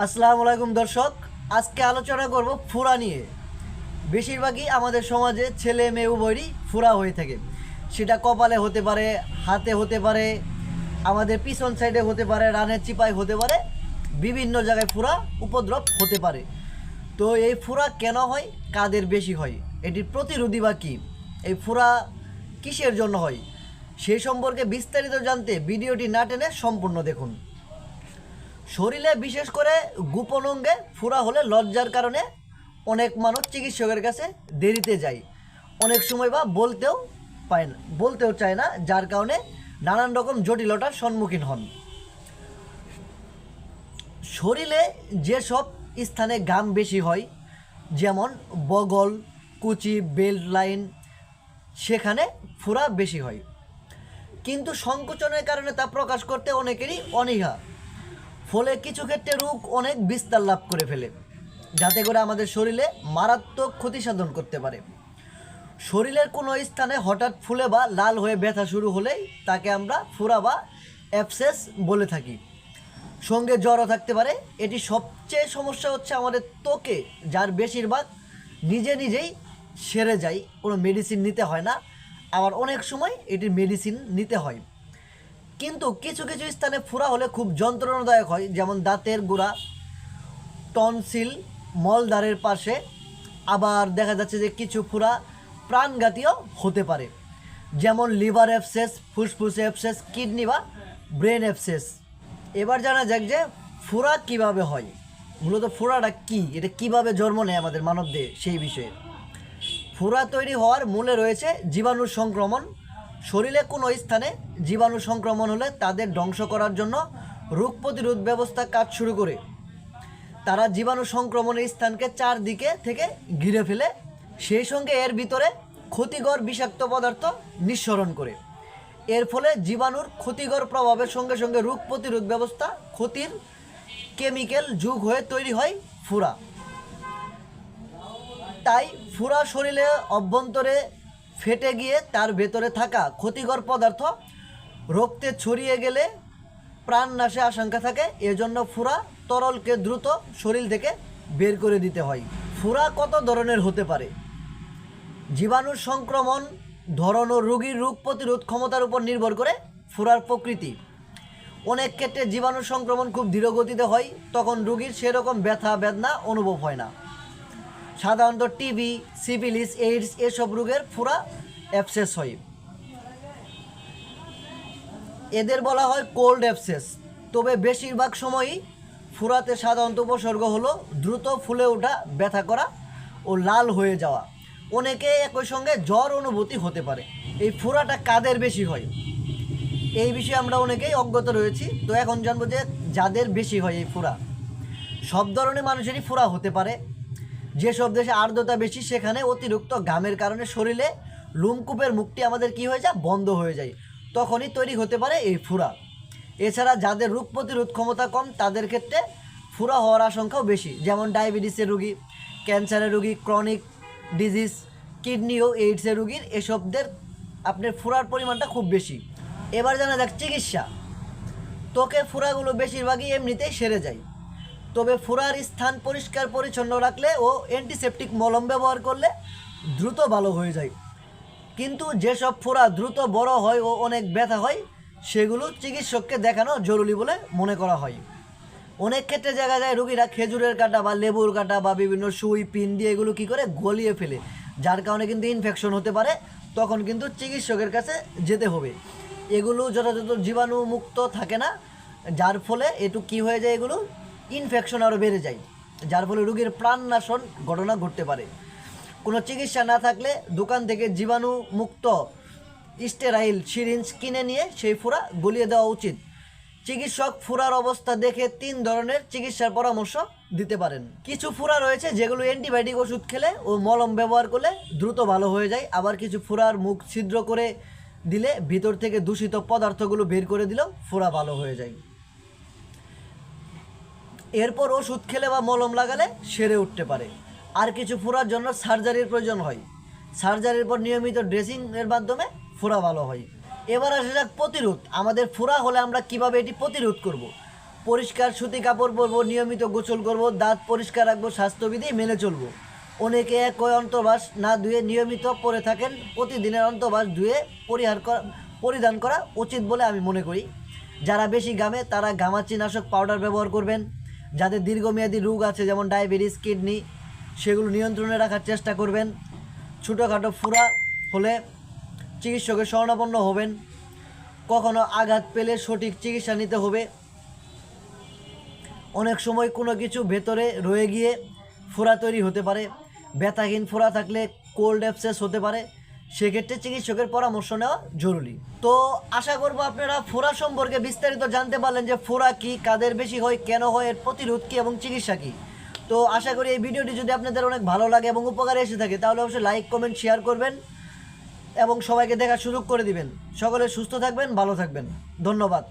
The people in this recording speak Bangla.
আসসালামু আলাইকুম দর্শক, আজকে আলোচনা করব ফুরা নিয়ে। বেশিরভাগই আমাদের সমাজে ছেলে মেয়ে উভয়ই ফুরা হয়ে থাকে। সেটা কপালে হতে পারে, হাতে হতে পারে, আমাদের পিছন সাইডে হতে পারে, রানের চিপায় হতে পারে, বিভিন্ন জায়গায় ফুরা উপদ্রব হতে পারে। তো এই ফুরা কেন হয়, কাদের বেশি হয় এটির প্রতিরোধী বা কী, এই ফুরা কিসের জন্য হয় সেই সম্পর্কে বিস্তারিত জানতে ভিডিওটি না টেনে সম্পূর্ণ দেখুন। শরীরে বিশেষ করে গোপন অঙ্গে ফুরা হলে লজ্জার কারণে অনেক মানুষ চিকিৎসকের কাছে দেরিতে যায়। অনেক সময় বা বলতেও পায় না, বলতেও চায় না, যার কারণে নানান রকম জটিলতার সম্মুখীন হন। শরীরে যেসব স্থানে ঘাম বেশি হয়, যেমন বগল, কুচি, বেল্ট লাইন, সেখানে ফুরা বেশি হয়। কিন্তু সংকোচনের কারণে তা প্রকাশ করতে অনেকেরই অনীহা। ফলে কিছু ক্ষেত্রে রোগ অনেক বিস্তার লাভ করে ফেলে, যাতে করে আমাদের শরীরে মারাত্মক ক্ষতি সাধন করতে পারে। শরীরের কোনো স্থানে হঠাৎ ফুলে বা লাল হয়ে ব্যথা শুরু হলেই তাকে আমরা ফুরা বা অ্যাপসেস বলে থাকি। সঙ্গে জ্বরও থাকতে পারে। এটি সবচেয়ে সমস্যা হচ্ছে আমাদের ত্বকে, যার বেশিরভাগ নিজে নিজেই সেরে যায়। কোনো মেডিসিন নিতে হয় না। আবার অনেক সময় এটির মেডিসিন নিতে হয়। কিন্তু কিছু কিছু স্থানে ফুরা হলে খুব যন্ত্রণাদায়ক হয়, যেমন দাঁতের গোড়া, টনসিল, মলদ্বারের পাশে। আবার দেখা যাচ্ছে যে কিছু ফুরা প্রাণঘাতীয় হতে পারে, যেমন লিভার অ্যাপসেস ফুসফুস অ্যাপসেস কিডনি বা ব্রেন অ্যাপসেস এবার জানা যাক যে ফুরা কীভাবে হয়। মূলত ফুরাটা কি? এটা কীভাবে জন্ম নেয় আমাদের মানবদেহে? সেই বিষয়ে। ফুরা তৈরি হওয়ার মূলে রয়েছে জীবাণু সংক্রমণ শরীরে কোনো স্থানে জীবাণু সংক্রমণ হলে তাদের ধ্বংস করার জন্য রোগ প্রতিরোধ ব্যবস্থা কাজ শুরু করে। তারা জীবাণু সংক্রমণের স্থানকে চারদিকে থেকে ঘিরে ফেলে, সেই সঙ্গে এর ভিতরে ক্ষতিকর বিষাক্ত পদার্থ নিঃসরণ করে। এর ফলে জীবাণুর ক্ষতিকর প্রভাবের সঙ্গে সঙ্গে রোগ প্রতিরোধ ব্যবস্থা ক্ষতির কেমিক্যাল যুগ হয়ে তৈরি হয় ফুরা। তাই ফুরা শরীরে অভ্যন্তরে ফেটে গিয়ে তার ভেতরে থাকা ক্ষতিকর পদার্থ রক্তে ছড়িয়ে গেলে প্রাণ নাশে আশঙ্কা থাকে। এজন্য ফুরা তরলকে দ্রুত শরীর থেকে বের করে দিতে হয়। ফুরা কত ধরনের হতে পারে? জীবাণুর সংক্রমণ, ধরন ও রোগীর রোগ প্রতিরোধ ক্ষমতার উপর নির্ভর করে ফুরার প্রকৃতি। অনেক ক্ষেত্রে জীবাণু সংক্রমণ খুব ধীরগতিতে হয়, তখন রোগীর সেরকম ব্যথা, বেদনা অনুভব হয় না। সাধারণত টিবি সিভিলিস এইডস এসব রোগের ফুরা অ্যাপসেস হয়। এদের বলা হয় কোল্ড অ্যাপসেস তবে বেশিরভাগ সময়ই ফুরাতে সাধারণত উপসর্গ হলো দ্রুত ফুলে ওঠা, ব্যথা করা ও লাল হয়ে যাওয়া। অনেকে একই সঙ্গে জ্বর অনুভূতি হতে পারে। এই ফুরাটা কাদের বেশি হয়? এই বিষয়ে আমরা অনেকেই অজ্ঞত রয়েছি। তো এখন জানব যে যাদের বেশি হয় এই ফুরা? সব ধরনের মানুষেরই ফুরা হতে পারে। যেসব দেশে আর্দ্রতা বেশি, সেখানে অতিরিক্ত ঘামের কারণে শরীরে লুমকূপের মুখটি আমাদের কি হয়ে যায়? বন্ধ হয়ে যায়। তখনই তৈরি হতে পারে এই ফুরা। এছাড়া যাদের রোগ প্রতিরোধ ক্ষমতা কম, তাদের ক্ষেত্রে ফুরা হওয়ার আশঙ্কাও বেশি। যেমন ডায়াবেটিসের রুগী, ক্যান্সারের রুগী, ক্রনিক ডিজিজ কিডনি ও এইডসের রুগীর এসবদের আপনার ফুরার পরিমাণটা খুব বেশি। এবার জানা যাক চিকিৎসা। ত্বকে ফুরাগুলো বেশিরভাগই এমনিতেই সেরে যায়। তবে ফুরার স্থান পরিষ্কার পরিচ্ছন্ন রাখলে ও অ্যান্টিসেপটিক মলম ব্যবহার করলে দ্রুত ভালো হয়ে যায়। কিন্তু যেসব ফোড়া দ্রুত বড় হয় ও অনেক ব্যথা হয়, সেগুলো চিকিৎসককে দেখানো জরুরি বলে মনে করা হয়। অনেক ক্ষেত্রে দেখা যায় রুগীরা খেজুরের কাটা বা লেবুর কাটা বা বিভিন্ন সুই, পিন দিয়ে এগুলো কী করে? গলিয়ে ফেলে। যার কারণে কিন্তু ইনফেকশন হতে পারে, তখন কিন্তু চিকিৎসকের কাছে যেতে হবে। এগুলো যথাযথ জীবাণুমুক্ত থাকে না, যার ফলে একটু কী হয়ে যায় এগুলো? ইনফেকশন আরও বেড়ে যায়, যার ফলে রোগীর প্রাণনাশন ঘটনা ঘটতে পারে। কোনো চিকিৎসা না থাকলে দোকান থেকে জীবাণু মুক্ত স্টেরাইল সিরিঞ্জ কিনে নিয়ে সেই ফুরা গলিয়ে দেওয়া উচিত। চিকিৎসক ফুরার অবস্থা দেখে তিন ধরনের চিকিৎসার পরামর্শ দিতে পারেন। কিছু ফুরা রয়েছে যেগুলো অ্যান্টিবায়োটিক ওষুধ খেলে ও মলম ব্যবহার করলে দ্রুত ভালো হয়ে যায়। আবার কিছু ফুরার মুখ ছিদ্র করে দিলে ভিতর থেকে দূষিত পদার্থগুলো বের করে দিলেও ফুরা ভালো হয়ে যায়। এরপর ওষুধ খেলে বা মলম লাগালে সেরে উঠতে পারে। আর কিছু ফোড়ার জন্য সার্জারির প্রয়োজন হয়। সার্জারির পর নিয়মিত ড্রেসিংয়ের মাধ্যমে ফোড়া ভালো হয়। এবার আসা যাক প্রতিরোধ। আমাদের ফোড়া হলে আমরা কীভাবে এটি প্রতিরোধ করব? পরিষ্কার সুতি কাপড় পরবো, নিয়মিত গোসল করব, দাঁত পরিষ্কার রাখব, স্বাস্থ্যবিধি মেনে চলবো। অনেকে একই অন্তর্বাস না ধুয়ে নিয়মিত পরে থাকেন, প্রতিদিনের অন্তর্বাস ধুয়ে পরিহার করা, পরিধান করা উচিত বলে আমি মনে করি। যারা বেশি গামে তারা গামাচিনাশক পাউডার ব্যবহার করবেন। যাদের দীর্ঘমেয়াদী রোগ আছে, যেমন ডায়াবেটিস, কিডনি, সেগুলো নিয়ন্ত্রণে রাখার চেষ্টা করবেন। ছোটোখাটো ফুরা হলে চিকিৎসকের শরণাপন্ন হবেন। কখনো আঘাত পেলে সঠিক চিকিৎসা নিতে হবে। অনেক সময় কোনো কিছু ভেতরে রয়ে গিয়ে ফোড়া তৈরি হতে পারে। ব্যথাহীন ফোড়া থাকলে কোল্ড অ্যাপসেস হতে পারে। সেক্ষেত্রে চিকিৎসকের পরামর্শ নেওয়া জরুরি। তো আশা করব আপনারা ফোড়া সম্পর্কে বিস্তারিত জানতে পারলেন যে ফোড়া কী, কাদের বেশি হয়, কেন হয়, এর প্রতিরোধ কী এবং চিকিৎসা কী। তো আশা করি এই ভিডিওটি যদি আপনাদের অনেক ভালো লাগে এবং উপকারে এসে থাকে, তাহলে অবশ্যই লাইক, কমেন্ট, শেয়ার করবেন এবং সবাইকে দেখার সুযোগ করে দিবেন। সকলে সুস্থ থাকবেন, ভালো থাকবেন। ধন্যবাদ।